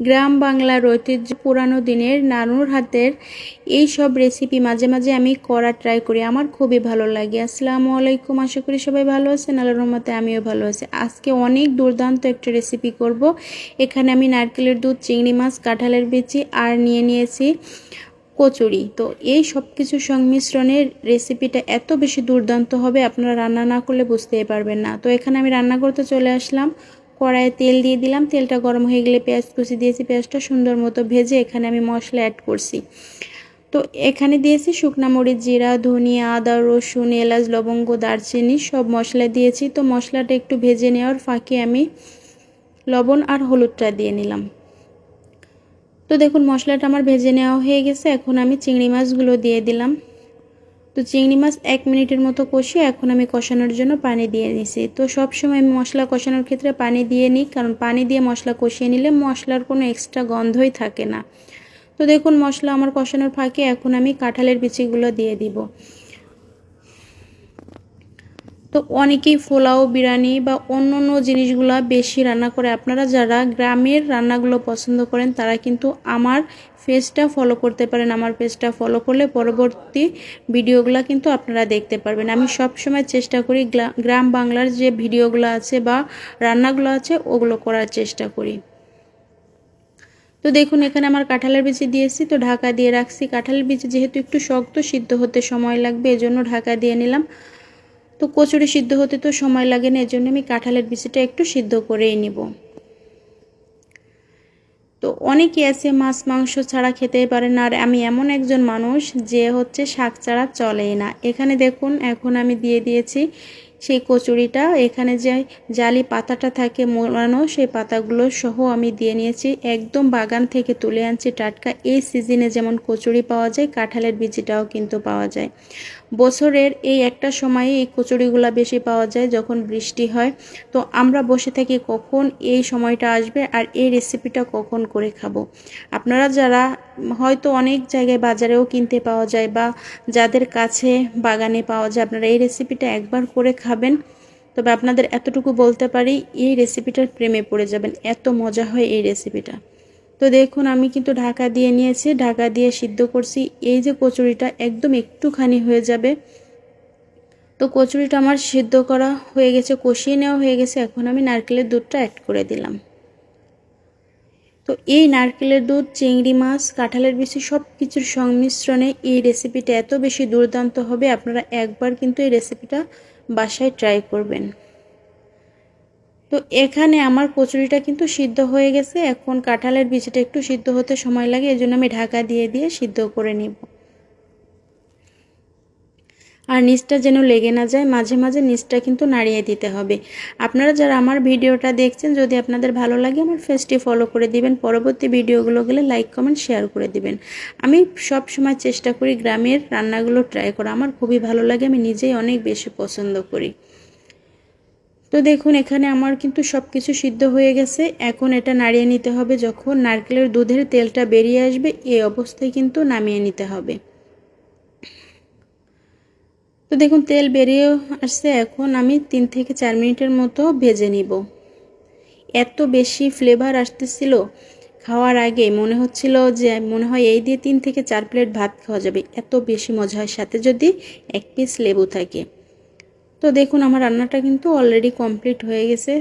গ্রাম বাংলার ঐতিহ্য পুরানো দিনের নানুর হাতের এই সব রেসিপি মাঝে মাঝে আমি করা ট্রাই করি। আমার খুবই ভালো লাগে। আসসালামু আলাইকুম। আশা করি সবাই ভালো আছেন। আল্লাহ রহমতে আমিও ভালো আছি। আজকে অনেক দুর্দান্ত একটা রেসিপি করব। এখানে আমি নারকেলের দুধ, চিংড়ি মাছ, কাঁঠালের বিচি আর নিয়ে নিয়েছি কচুরি। তো এই সব কিছু সংমিশ্রণের রেসিপিটা এত বেশি দুর্দান্ত হবে, আপনারা রান্না না করলে বুঝতেই পারবেন না। তো এখানে আমি রান্না করতে চলে আসলাম। কড়াইয়ে তেল দিয়ে দিলাম। তেলটা গরম হয়ে গেলে পেঁয়াজ কুচি দিয়েছি। পেঁয়াজটা সুন্দর মতো ভেজে এখানে আমি মশলা অ্যাড করছি। তো এখানে দিয়েছি শুকনা মরিচ, জিরা, ধনিয়া, আদা, রসুন, এলাচ, লবঙ্গ, দারচিনি সব মশলা দিয়েছি। তো মশলাটা একটু ভেজে নেওয়ার ফাঁকে আমি লবণ আর হলুদটা দিয়ে নিলাম। তো দেখুন, মশলাটা আমার ভেজে নেওয়া হয়ে গেছে। এখন আমি চিংড়ি মাছগুলো দিয়ে দিলাম। তো চিংড়ি মাছ এক মিনিটের মতো কষিয়ে এখন আমি কষানোর জন্য পানি দিয়ে নিছি তো সবসময় মশলা কষানোর ক্ষেত্রে পানি দিয়ে নিই, কারণ পানি দিয়ে মশলা কষিয়ে নিলে মশলার কোনো এক্সট্রা গন্ধই থাকে না। তো দেখুন, মশলা আমার কষানোর ফাঁকে এখন আমি কাঁঠালের বিচিগুলো দিয়ে দিব। তো অনেকেই পোলাও, বিরিয়ানি বা অন্য অন্য জিনিসগুলো বেশি রান্না করে। আপনারা যারা গ্রামের রান্নাগুলো পছন্দ করেন, তারা কিন্তু আমার পেজটা ফলো করতে পারেন। আমার পেজটা ফলো করলে পরবর্তী ভিডিওগুলো কিন্তু আপনারা দেখতে পারবেন। আমি সব সময় চেষ্টা করি গ্রাম বাংলার যে ভিডিওগুলো আছে বা রান্নাগুলো আছে, ওগুলো করার চেষ্টা করি। তো দেখুন, এখানে আমার কাঁঠালের বিচি দিয়েছি তো ঢাকা দিয়ে রাখছি। কাঁঠালের বিচি যেহেতু একটু শক্ত সিদ্ধ হতে সময় লাগবে, এজন্য ঢাকা দিয়ে নিলাম। তো কচুরি সিদ্ধ হতে তো সময় লাগে না, এজন্য আমি কাঁঠালের বিচিটা একটু সিদ্ধ করেই নিব। তো অনেকে আছে মাছ, মাংস ছাড়া খেতেই পারে না, আর আমি এমন একজন মানুষ যে হচ্ছে শাক ছাড়া চলেই না। এখানে দেখুন, এখন আমি দিয়ে দিয়েছি সেই কচুরিটা। এখানে যে জালি পাতাটা থাকে মোড়ানো সেই পাতাগুলো সহ আমি দিয়ে নিয়েছি। একদম বাগান থেকে তুলে আনছি টাটকা। এই সিজনে যেমন কচুরি পাওয়া যায়, কাঁঠালের বিচিটাও কিন্তু পাওয়া যায়। বছরের এই একটা সময়ে এই কচুরিগুলো বেশি পাওয়া যায় যখন বৃষ্টি হয়। তো আমরা বসে থাকি কখন এই সময়টা আসবে আর এই রেসিপিটা কখন করে খাব। আপনারা যারা হয়তো অনেক জায়গায় বাজারেও কিনতে পাওয়া যায় বা যাদের কাছে বাগানে পাওয়া যায়, আপনারা এই রেসিপিটা একবার করে খাবেন। তবে আপনাদের এতটুকু বলতে পারি, এই রেসিপিটার প্রেমে পড়ে যাবেন। এত মজা হয় এই রেসিপিটা তো দেখুন, আমি কিন্তু ঢাকা দিয়ে নিয়েছি। ঢাকা দিয়ে সিদ্ধ করছি। এই যে কচুরিটা একদম একটুখানি হয়ে যাবে। তো কচুরিটা আমার সিদ্ধ করা হয়ে গেছে, কষিয়ে নেওয়া হয়ে গেছে। এখন আমি নারকেলের দুধটা অ্যাড করে দিলাম। তো এই নারকেলের দুধ, চিংড়ি মাছ, কাঁঠালের বেশি সব কিছুর সংমিশ্রণে এই রেসিপিটা এত বেশি দুর্দান্ত হবে। আপনারা একবার কিন্তু এই রেসিপিটা বাসায় ট্রাই করবেন। তো এখানে আমার কচুরিটা কিন্তু সিদ্ধ হয়ে গেছে। এখন কাঁঠালের বীজটা একটু সিদ্ধ হতে সময় লাগে এই আমি ঢাকা দিয়ে দিয়ে সিদ্ধ করে নিব। আর নিচটা যেন লেগে না যায়, মাঝে মাঝে নিচটা কিন্তু নাড়িয়ে দিতে হবে। আপনারা যারা আমার ভিডিওটা দেখছেন, যদি আপনাদের ভালো লাগে, আমার ফেসটি ফলো করে দিবেন। পরবর্তী ভিডিওগুলো গেলে লাইক, কমেন্ট, শেয়ার করে দিবেন। আমি সব সময় চেষ্টা করি গ্রামের রান্নাগুলো ট্রাই করা। আমার খুবই ভালো লাগে, আমি নিজেই অনেক বেশি পছন্দ করি। তো দেখুন, এখানে আমার কিন্তু সব কিছু সিদ্ধ হয়ে গেছে। এখন এটা নাড়িয়ে নিতে হবে। যখন নারকেলের দুধের তেলটা বেরিয়ে আসবে, এই অবস্থায় কিন্তু নামিয়ে নিতে হবে। তো দেখুন, তেল বেরিয়ে আসছে। এখন আমি তিন থেকে চার মিনিটের মতো ভেজে নিব। এত বেশি ফ্লেভার আসতেছিল খাওয়ার আগে, মনে হচ্ছিল যে, মনে হয় এই দিয়ে তিন থেকে চার প্লেট ভাত খাওয়া যাবে। এত বেশি মজা হয়। সাথে যদি এক পিস লেবু থাকে। তো দেখুন আমার রান্নাটা কিন্তু অলরেডি কমপ্লিট হয়ে গেছে।